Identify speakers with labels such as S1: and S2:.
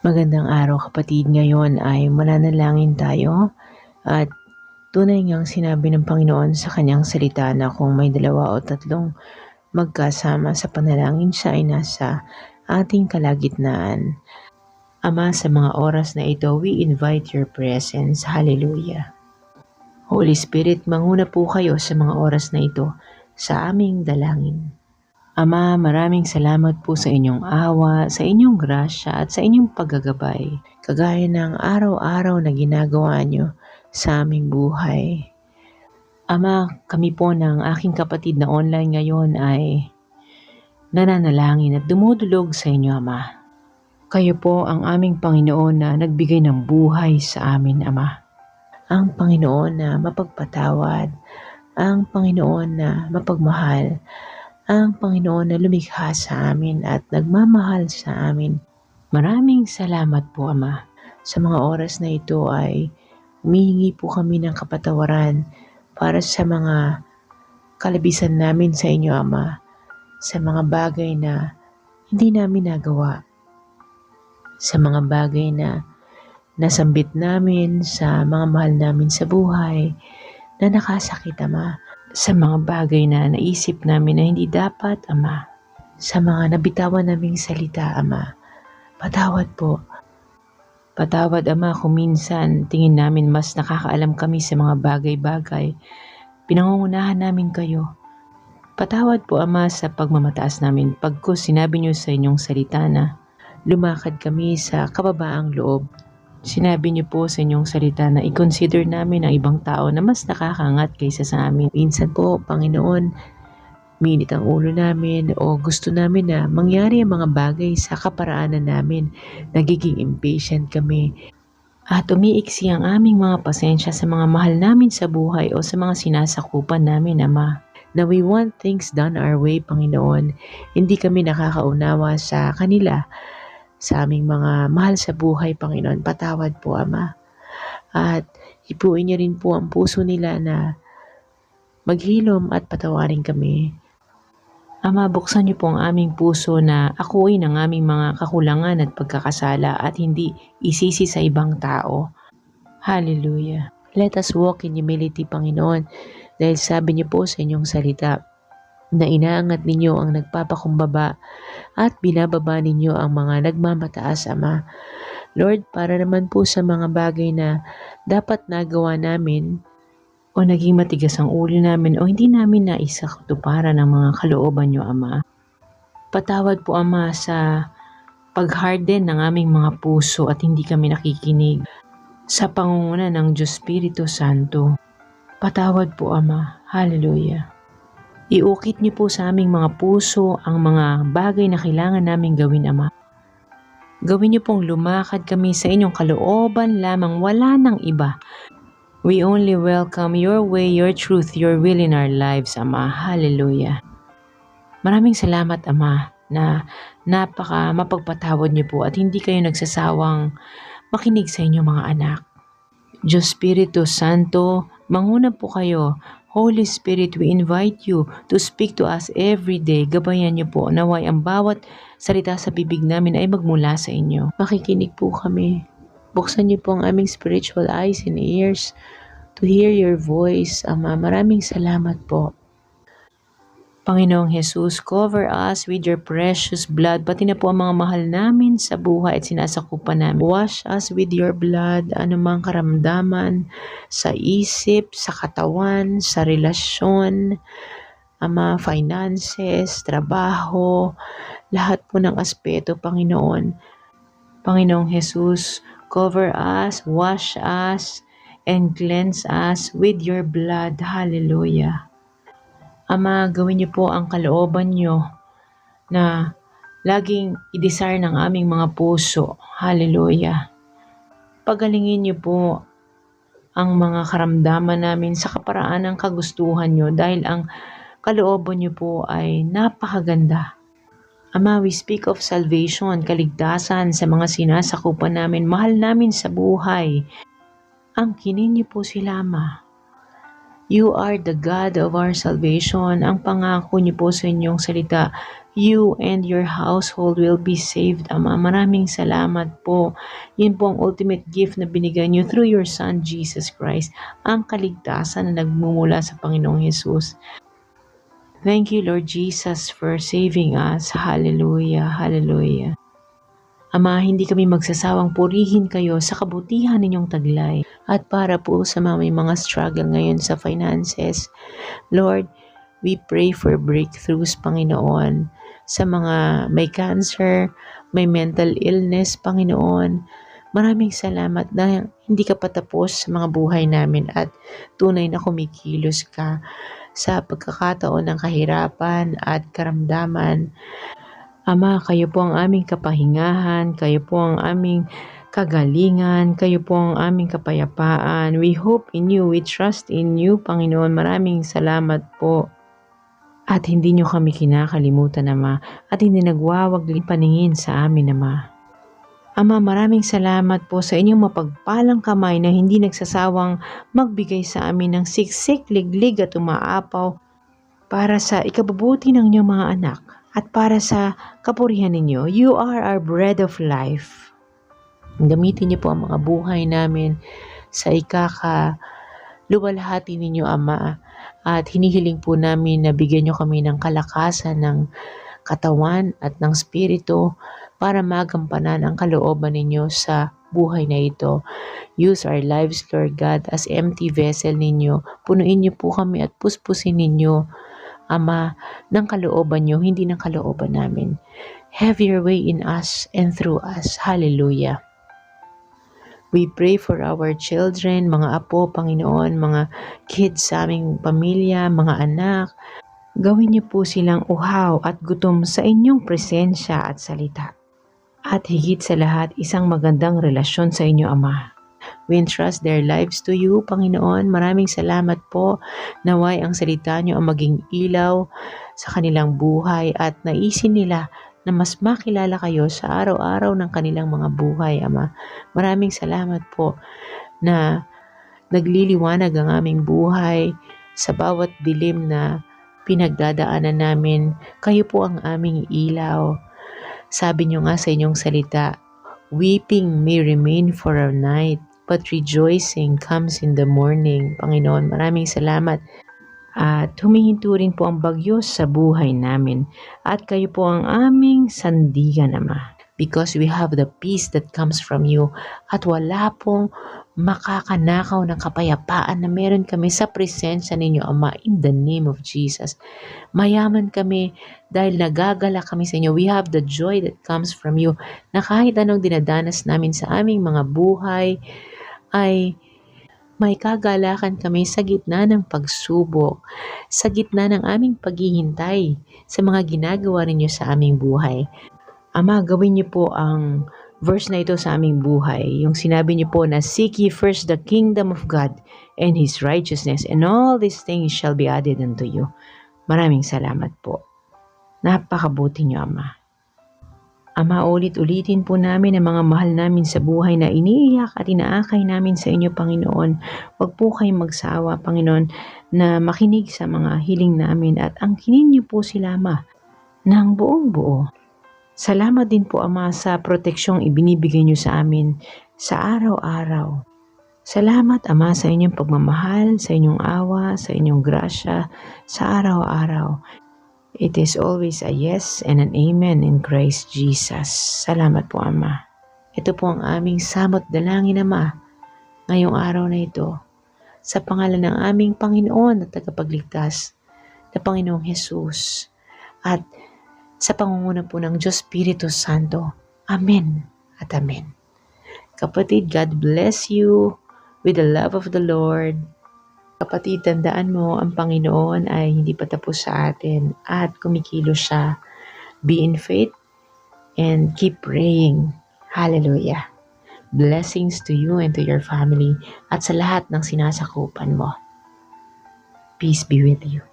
S1: Magandang araw kapatid. Ngayon ay mananalangin tayo at tunay ngang sinabi ng Panginoon sa kanyang salita na kung may dalawa o tatlong magkasama sa panalangin siya ay nasa ating kalagitnaan. Ama, sa mga oras na ito, we invite your presence. Hallelujah. Holy Spirit, manguna po kayo sa mga oras na ito sa aming dalangin. Ama, maraming salamat po sa inyong awa, sa inyong grasya at sa inyong paggagabay, kagaya ng araw-araw na ginagawa nyo sa aming buhay. Ama, kami po ng aking kapatid na online ngayon ay nananalangin at dumudulog sa inyo, Ama. Kayo po ang aming Panginoon na nagbigay ng buhay sa amin, Ama. Ang Panginoon na mapagpatawad, ang Panginoon na mapagmahal, ang Panginoon na lumikha sa amin at nagmamahal sa amin. Maraming salamat po, Ama. Sa mga oras na ito ay humihingi po kami ng kapatawaran para sa mga kalabisan namin sa inyo, Ama, sa mga bagay na hindi namin nagawa, sa mga bagay na nasambit namin sa mga mahal namin sa buhay na nakasakit, Ama sa mga bagay na naisip namin na hindi dapat, Ama. Sa mga nabitawan naming salita, Ama. Patawad po. Patawad, Ama, kung minsan tingin namin mas nakakaalam kami sa mga bagay-bagay. Pinangungunahan namin kayo. Patawad po, Ama, sa pagmamataas namin pagko sinabi niyo sa inyong salita na lumakad kami sa kababaang loob Sinabi niyo po sa inyong salita na i-consider namin ang ibang tao na mas nakakangat kaysa sa amin. Minsan po, Panginoon, minit ang ulo namin o gusto namin na mangyari ang mga bagay sa kaparaanan namin. Nagiging impatient kami. At umiiksi ang aming mga pasensya sa mga mahal namin sa buhay o sa mga sinasakupan namin, Ama. Na we want things done our way, Panginoon. Hindi kami nakakaunawa sa kanila sa aming mga mahal sa buhay, Panginoon. Patawad po, Ama. At ipuin niyo rin po ang puso nila na maghilom at patawarin kami. Ama, buksan niyo po ang aming puso na akuin ang aming mga kakulangan at pagkakasala at hindi isisi sa ibang tao. Hallelujah. Let us walk in humility, Panginoon, dahil sabi niyo po sa inyong salita, na inaangat ninyo ang nagpapakumbaba at binababa ninyo ang mga nagmamataas, Ama. Lord, para naman po sa mga bagay na dapat nagawa namin o naging matigas ang ulo namin o hindi namin naisa katuparan ng mga kalooban nyo, Ama. Patawad po, Ama, sa pagharden ng aming mga puso at hindi kami nakikinig sa pangunguna ng Diyos Espiritu Santo. Patawad po, Ama. Hallelujah. Iukit niyo po sa aming mga puso ang mga bagay na kailangan naming gawin, Ama. Gawin niyo pong lumakad kami sa inyong kalooban lamang wala ng iba. We only welcome your way, your truth, your will in our lives, Ama. Hallelujah. Maraming salamat, Ama, na napaka mapagpatawad niyo po at hindi kayo nagsasawang makinig sa inyong mga anak. Diyos Espiritu Santo, manguna po kayo Holy Spirit, we invite you to speak to us every day. Gabayan niyo po naway ang bawat salita sa bibig namin ay magmula sa inyo. Makikinig po kami. Buksan niyo po ang aming spiritual eyes and ears to hear your voice. Ama, maraming salamat po. Panginoong Jesus, cover us with your precious blood, pati na po ang mga mahal namin sa buhay at sinasakupan namin. Wash us with your blood, anumang karamdaman sa isip, sa katawan, sa relasyon, ama, finances, trabaho, lahat po ng aspeto, Panginoon. Panginoong Jesus, cover us, wash us, and cleanse us with your blood. Hallelujah. Ama, gawin niyo po ang kalooban niyo na laging i-desire ng aming mga puso. Hallelujah. Pagalingin niyo po ang mga karamdaman namin sa kaparaan ng kagustuhan niyo dahil ang kalooban niyo po ay napakaganda. Ama, we speak of salvation, kaligtasan sa mga sinasakupan namin, mahal namin sa buhay. Ang kinin niyo po sila, Ama You are the God of our salvation. Ang pangako niyo po sa inyong salita, you and your household will be saved, Ama. Maraming salamat po. Yun po ang ultimate gift na binigay niyo through your Son, Jesus Christ. Ang kaligtasan na nagmumula sa Panginoong Yesus. Thank you, Lord Jesus, for saving us. Hallelujah, hallelujah. Ama, hindi kami magsasawang purihin kayo sa kabutihan ninyong taglay at para po sa mga mga struggle ngayon sa finances. Lord, we pray for breakthroughs, Panginoon, sa mga may cancer, may mental illness, Panginoon. Maraming salamat na hindi ka patapos sa mga buhay namin at tunay na kumikilos ka sa pagkakataon ng kahirapan at karamdaman. Ama, kayo po ang aming kapahingahan, kayo po ang aming kagalingan, kayo po ang aming kapayapaan. We hope in you, we trust in you, Panginoon. Maraming salamat po. At hindi nyo kami kinakalimutan, Ama, at hindi nagwawagling paningin sa amin, Ama. Ama, maraming salamat po sa inyong mapagpalang kamay na hindi nagsasawang magbigay sa amin ng siksik, liglig at umaapaw para sa ikabubuti ng inyong mga anak at para sa kapurihan ninyo. You are our bread of life. Gamitin niyo po ang mga buhay namin sa ikaka luwalhati ninyo, Ama. At hinihiling po namin na bigyan niyo kami ng kalakasan ng katawan at ng spirito para magampanan ang kalooban ninyo sa buhay na ito. Use our lives, Lord God, as empty vessel ninyo. Punuin niyo po kami at puspusin ninyo Ama, ng kalooban nyo, hindi ng kalooban namin. Have your way in us and through us. Hallelujah. We pray for our children, mga apo, Panginoon, mga kids sa aming pamilya, mga anak. Gawin niyo po silang uhaw at gutom sa inyong presensya at salita. At higit sa lahat, isang magandang relasyon sa inyo, Ama. We entrust their lives to you, Panginoon. Maraming salamat po. Naway ang salita niyo ang maging ilaw sa kanilang buhay at naisin nila na mas makilala kayo sa araw-araw ng kanilang mga buhay, Ama. Maraming salamat po na nagliliwanag ang aming buhay sa bawat dilim na pinagdadaanan namin. Kayo po ang aming ilaw. Sabi niyo nga sa inyong salita, Weeping may remain for a night, but rejoicing comes in the morning. Panginoon, maraming salamat. At humihinto rin po ang bagyo sa buhay namin. At kayo po ang aming sandigan, Ama. Because we have the peace that comes from you. At wala pong makakanakaw ng kapayapaan na meron kami sa presensya ninyo, Ama, in the name of Jesus. Mayaman kami dahil nagagala kami sa inyo. We have the joy that comes from you na kahit anong dinadanas namin sa aming mga buhay, ay may kagalakan kami sa gitna ng pagsubok, sa gitna ng aming paghihintay sa mga ginagawa ninyo sa aming buhay. Ama, gawin niyo po ang verse na ito sa aming buhay. Yung sinabi niyo po na, Seek ye first the kingdom of God and His righteousness, and all these things shall be added unto you. Maraming salamat po. Napakabuti niyo, Ama. Ama, ulit-ulitin po namin ang mga mahal namin sa buhay na iniiyak at inaakay namin sa inyo, Panginoon. Huwag po kayong magsawa, Panginoon, na makinig sa mga hiling namin at angkinin niyo po sila, Ama, ng buong buo. Salamat din po, Ama, sa proteksyong ibinibigay niyo sa amin sa araw-araw. Salamat, Ama, sa inyong pagmamahal, sa inyong awa, sa inyong grasya, sa araw-araw. It is always a yes and an amen in Christ Jesus. Salamat po, Ama. Ito po ang aming samot dalangin, Ama, ngayong araw na ito. Sa pangalan ng aming Panginoon at tagapagligtas na Panginoong Jesus at sa pangunguna po ng Diyos Espiritu Santo. Amen at Amen. Kapatid, God bless you with the love of the Lord. Kapatid, tandaan mo, ang Panginoon ay hindi pa tapos sa atin at kumikilos siya. Be in faith and keep praying. Hallelujah. Blessings to you and to your family at sa lahat ng sinasakupan mo. Peace be with you.